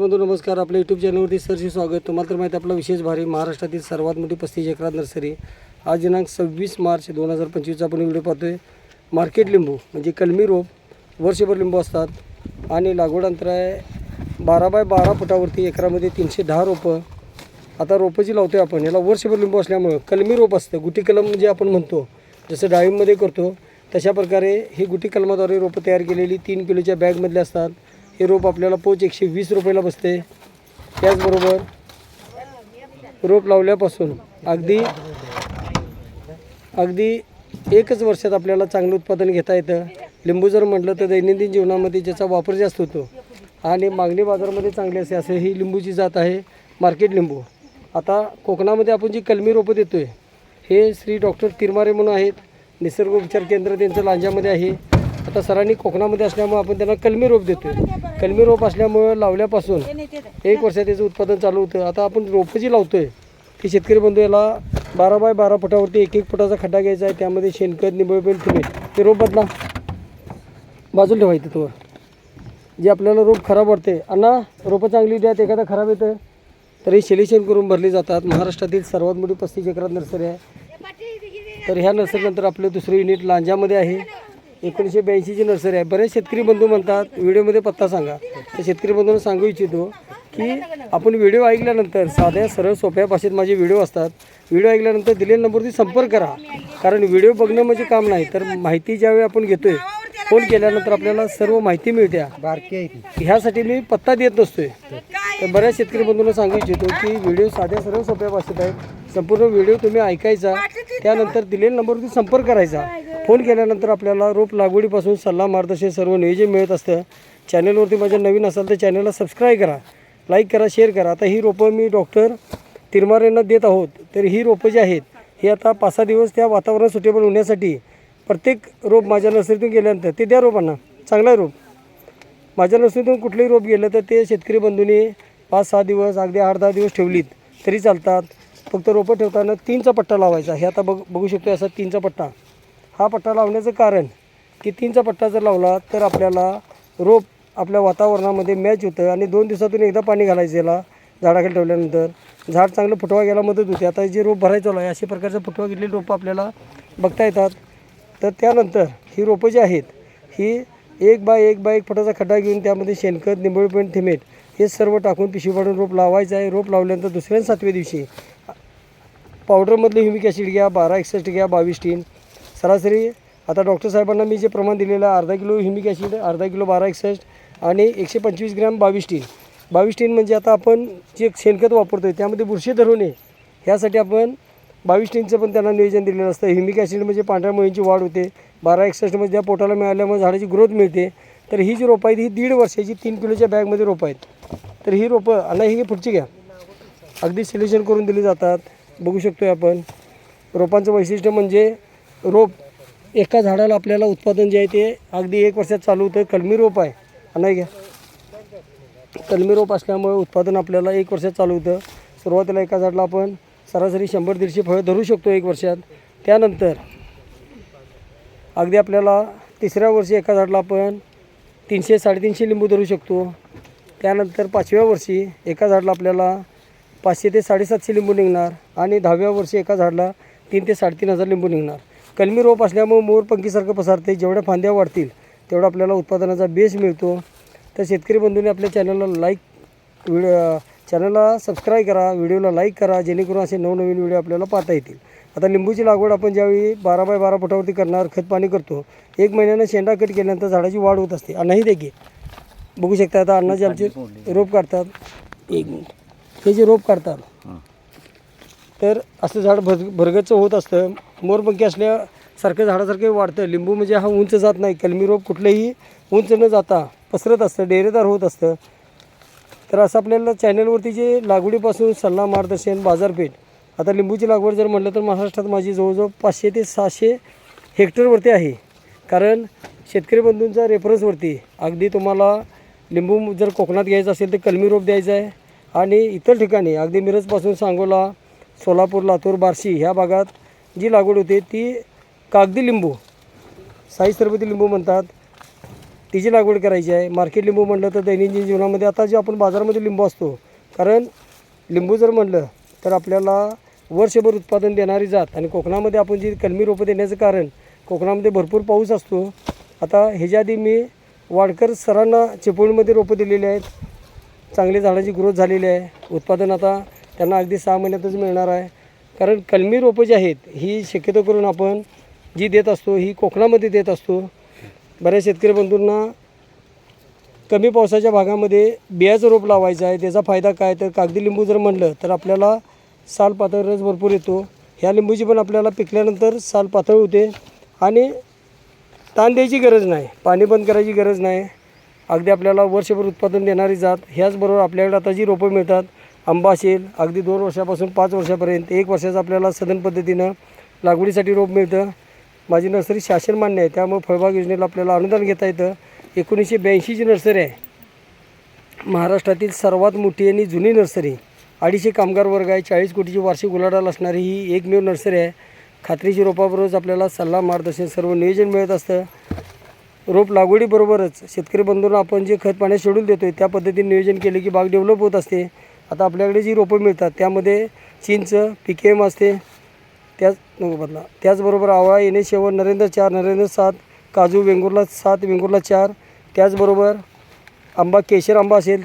बंधू नमस्कार. आपल्या यूट्यूब चॅनलवरती सरशी स्वागत. तुम्हाला तर माहिती आपला विशेष भारी महाराष्ट्रातील सर्वात मोठी पस्तीस एकरात नर्सरी. आज दिनांक सव्वीस मार्च दोन हजार पंचवीसचा आपण व्हिडिओ पाहतोय. मार्केट लिंबू म्हणजे कलमी रोप वर्षभर लिंबू असतात. आणि लागवड अंतर आहे बारा बाय बारा फुटावरती एकरामध्ये तीनशे दहा रोपं. आता रोपं जी लावतोय आपण. याला वर्षभर लिंबू असल्यामुळं कलमी रोप असतं. गुटी कलम जे आपण म्हणतो जसं डाळिंबमध्ये करतो तशा प्रकारे ही गुटी कलमाद्वारे रोपं तयार केलेली तीन किलोच्या बॅगमधले असतात. हे रोप आपल्याला पोच एकशे वीस रुपयाला बसते. त्याचबरोबर रोप लावल्यापासून अगदी अगदी एकच वर्षात आपल्याला चांगलं उत्पादन घेता येतं. लिंबू जर म्हटलं तर दैनंदिन जीवनामध्ये ज्याचा वापर जास्त होतो आणि मागणी बाजारामध्ये चांगली असते असं ही लिंबूची जात आहे मार्केट लिंबू. आता कोकणामध्ये आपण जी कलमी रोपं देतो आहे हे श्री डॉक्टर तिरमारे म्हणून आहेत. निसर्ग उपचार केंद्र त्यांचं लांजामध्ये आहे. आता सरांनी कोकणामध्ये असल्यामुळे आपण त्यांना कलमी रोप देतो आहे कलमी रोप असल्यामुळं लावल्यापासून एक वर्षात त्याचं उत्पादन चालू होतं. आता आपण रोपं जी लावतो आहे ती शेतकरी बंधू याला बारा बाय बारा फुटावरती एक एक फुटाचा खड्डा घ्यायचा आहे. त्यामध्ये शेणखत निंबळपेंट तुम्ही ते रोप बदला. बाजूला ठेवायचं तो. जे आपल्याला रोप खराब वाटते अण्णा रोपं चांगली द्या ते एखादा खराब येतं. तर हे सिलेक्शन करून भरली जातात. महाराष्ट्रातील सर्वात मोठी पस्तीस एकरात नर्सरी आहे. तर ह्या नर्सरीनंतर आपलं दुसरं युनिट लांजामध्ये आहे. एकोणीसशे ब्याऐंशीची नर्सरी आहे. बरेच शेतकरी बंधू म्हणतात व्हिडिओमध्ये पत्ता सांगा. तर शेतकरी बंधूंना सांगू इच्छितो की आपण व्हिडिओ ऐकल्यानंतर साध्या सरळ सोप्या भाषेत माझे व्हिडिओ असतात. व्हिडिओ ऐकल्यानंतर दिलेल्या नंबरवरती संपर्क करा. कारण व्हिडिओ बघणं म्हणजे काम नाही तर माहिती ज्यावेळी आपण घेतोय फोन केल्यानंतर आपल्याला सर्व माहिती मिळते बारकी ह्यासाठी मी पत्ता देत नसतोय. तर बऱ्याच शेतकरी बंधूंना सांगू इच्छितो की व्हिडिओ साध्या सर्व सोप्या भाषेत आहेत संपूर्ण व्हिडिओ तुम्ही ऐकायचा. त्यानंतर दिलेल्या नंबरवरती संपर्क करायचा. फोन केल्यानंतर आपल्याला रोप लागवडीपासून सल्ला मार्गदर्शन सर्व नियोजन मिळत असतं. चॅनलवरती माझ्या नवीन असाल तर चॅनलला सबस्क्राईब करा. लाईक करा शेअर करा. आता ही रोपं मी डॉक्टर तिरमारेंना देत आहोत. तर ही रोपं जी आहेत ही आता पाच सहा दिवस त्या वातावरण सुटेबल होण्यासाठी प्रत्येक रोप माझ्या नर्सरीतून गेल्यानंतर ते द्या रोपांना. चांगला आहे रोप. माझ्या नर्सरीतून कुठलंही रोप गेलं तर ते शेतकरी बंधूंनी पाच सहा दिवस अगदी आठ दहा दिवस ठेवलीत तरी चालतात. फक्त रोपं ठेवताना तीनचा पट्टा लावायचा. हे आता बघ बघू शकतो असा तीनचा पट्टा. हा पट्टा लावण्याचं कारण की तीनचा पट्टा जर लावला तर आपल्याला रोप आपल्या वातावरणामध्ये मॅच होतं आणि दोन दिवसातून एकदा पाणी घालायचं याला झाडाखाली ठेवल्यानंतर. झाड चांगलं फुटवा घ्यायला मदत होते. आता जे रोप भरायचं आहे अशा प्रकारचं फुटवा घेतलेली रोपं आपल्याला बघता येतात. तर त्यानंतर ही रोपं जी आहेत ही एक बाय एक बाय एक फुटाचा खड्डा घेऊन त्यामध्ये शेणखत निंबळपेंट थिमेट हे सर्व टाकून पिशवी पाडून रोप लावायचं आहे. रोप लावल्यानंतर दुसऱ्या सातव्या दिवशी पावडरमधले ह्युमिक ॲसिड घ्या बारा एकसष्ट घ्या बावीस टीन सरासरी आता डॉक्टर साहेबांना मी जे प्रमाण दिलेलं आहे अर्धा किलो ह्युमिक ॲसिड अर्धा किलो बारा एकसष्ट आणि एकशे पंचवीस ग्रॅम बावीस टीन. बावीस टीन म्हणजे आता आपण जे शेणखत वापरतो आहे त्यामध्ये बुरशी धरू नये ह्यासाठी आपण बावीस टीनचं पण त्यांना नियोजन दिलेलं असतं. ह्युमिक ॲसिड म्हणजे पांढऱ्या मुळींची वाढ होते. बारा एकसष्टमध्ये त्या पोटाला मिळाल्यामुळे झाडाची ग्रोथ मिळते. तर ही जी रोपं आहेत ही दीड वर्षाची तीन किलोच्या बॅगमध्ये रोपं आहेत. तर ही रोपं आणि ही पुढची घ्या. अगदी सिलेक्शन करून दिली जातात. बघू शकतो आहे आपण. रोपांचं वैशिष्ट्य म्हणजे रोप एका झाडाला आपल्याला उत्पादन जे आहे ते अगदी एक वर्षात चालू होतं. कलमी रोप आहे. नाही घ्या कलमी रोप असल्यामुळे उत्पादन आपल्याला एक वर्षात चालू होतं. सुरुवातीला एका झाडाला आपण सरासरी शंभर दीडशे फळं धरू शकतो एक वर्षात. त्यानंतर अगदी आपल्याला तिसऱ्या वर्षी एका झाडाला आपण तीनशे साडेतीनशे लिंबू धरू शकतो. त्यानंतर पाचव्या वर्षी एका झाडाला आपल्याला पाचशे ते साडेसातशे लिंबू निघणार आणि दहाव्या वर्षी एका झाडाला तीन ते साडेतीन हजार लिंबू निघणार. कलमी रोप असल्यामुळे मोरपंखीसारखं पसरते. जेवढ्या फांद्या वाढतील तेवढा आपल्याला उत्पादनाचा बेस मिळतो. तर शेतकरी बंधूंनी आपल्या चॅनलला लाईक व्हिडिओ चॅनलला सबस्क्राईब करा. व्हिडिओला लाईक करा. जेणेकरून असे नवनवीन व्हिडिओ आपल्याला पाहता येतील. आता लिंबूची लागवड आपण ज्यावेळी बारा बाय बारा फुटावरती करणार खत पाणी करतो एक महिन्यानं शेंडा कट केल्यानंतर झाडाची वाढ होत असते. नाही देखील. बघू शकता आता अण्णाचे आमचे रोप काढतात. एक मिनिट. हे जे रोप काढतात तर असं झाड भर भरगच्च होत असतं. मोरपंखी असल्यासारखं झाडासारखे वाढतं. लिंबू म्हणजे हा उंच जात नाही. कलमी रोप कुठलंही उंच न जाता पसरत असतं. डेरेदार होत असतं. तर असं आपल्याला चॅनलवरती जे लागवडीपासून सल्ला मार्गदर्शन बाजारपेठ आता लिंबूची लागवड जर म्हटलं तर महाराष्ट्रात माझी जवळजवळ पाचशे ते सहाशे हेक्टरवरती आहे. कारण शेतकरी बंधूंच्या रेफरन्सवरती अगदी तुम्हाला लिंबू जर कोकणात घ्यायचं असेल तर कलमी रोप द्यायचा आहे. आणि इतर ठिकाणी अगदी मिरजपासून सांगोला सोलापूर लातूर बार्शी ह्या भागात जी लागवड होते ती कागदी लिंबू साई सरबती लिंबू म्हणतात. तिची लागवड करायची आहे मार्केट लिंबू म्हणलं तर दैनंदिन जीवनामध्ये आता जे आपण बाजारामध्ये लिंबू असतो कारण लिंबू जर म्हणलं तर आपल्याला वर्षभर उत्पादन देणारी जात आणि कोकणामध्ये आपण जी कलमी रोपं देण्याचं कारण कोकणामध्ये भरपूर पाऊस असतो. आता ह्याच्या आधी मी वाडकर सरांना चिपळूणमध्ये रोपं दिलेली आहेत. चांगली झाडाची ग्रोथ झालेली आहे. उत्पादन आता त्यांना अगदी सहा महिन्यातच मिळणार आहे. कारण कलमी रोपं जी आहेत ही शक्यतो करून आपण जी देत असतो ही कोकणामध्ये देत असतो. बऱ्याच शेतकरी बंधूंना कमी पावसाच्या भागामध्ये बियाचं रोप लावायचं आहे त्याचा फायदा काय? तर कागदी लिंबू जर म्हणलं तर आपल्याला साल पातळ रस भरपूर येतो. ह्या लिंबूची पण आपल्याला पिकल्यानंतर साल पातळ होते. आणि ताण द्यायची गरज नाही पाणी बंद करायची गरज नाही. अगदी आपल्याला वर्षभर उत्पादन देणारी जात ह्याचबरोबर आपल्याकडे आता जी रोपं मिळतात आंबा असेल अगदी दोन वर्षापासून पाच वर्षापर्यंत एक वर्षाचं आपल्याला सदन पद्धतीनं लागवडीसाठी रोप मिळतं. माझी नर्सरी शासन मान्य आहे त्यामुळे फळबाग योजनेला आपल्याला अनुदान घेता येतं. एकोणीसशे ब्याऐंशीची नर्सरी आहे. महाराष्ट्रातील सर्वात मोठी आणि जुनी नर्सरी. अडीचशे कामगार वर्ग आहे चाळीस कोटीची वार्षिक उलाढाल असणारी ही एकमेव नर्सरी आहे. खात्रीची रोपाबरोबरच आपल्याला सल्ला मार्गदर्शन सर्व नियोजन मिळत असतं. रोप लागवडीबरोबरच शेतकरी बंधूंना आपण जे खत पाण्यात शेड्यूल देतो आहे त्या पद्धतीने नियोजन केले की बाग डेव्हलप होत असते. आता आपल्याकडे जी रोपं मिळतात त्यामध्ये चिंच पी के एम असते त्याच नको बदला त्याचबरोबर आवळा येणे शेवण नरेंद्र चार नरेंद्र सात काजू वेंगुर्ला सात वेंगुर्ला चार त्याचबरोबर आंबा केशर आंबा असेल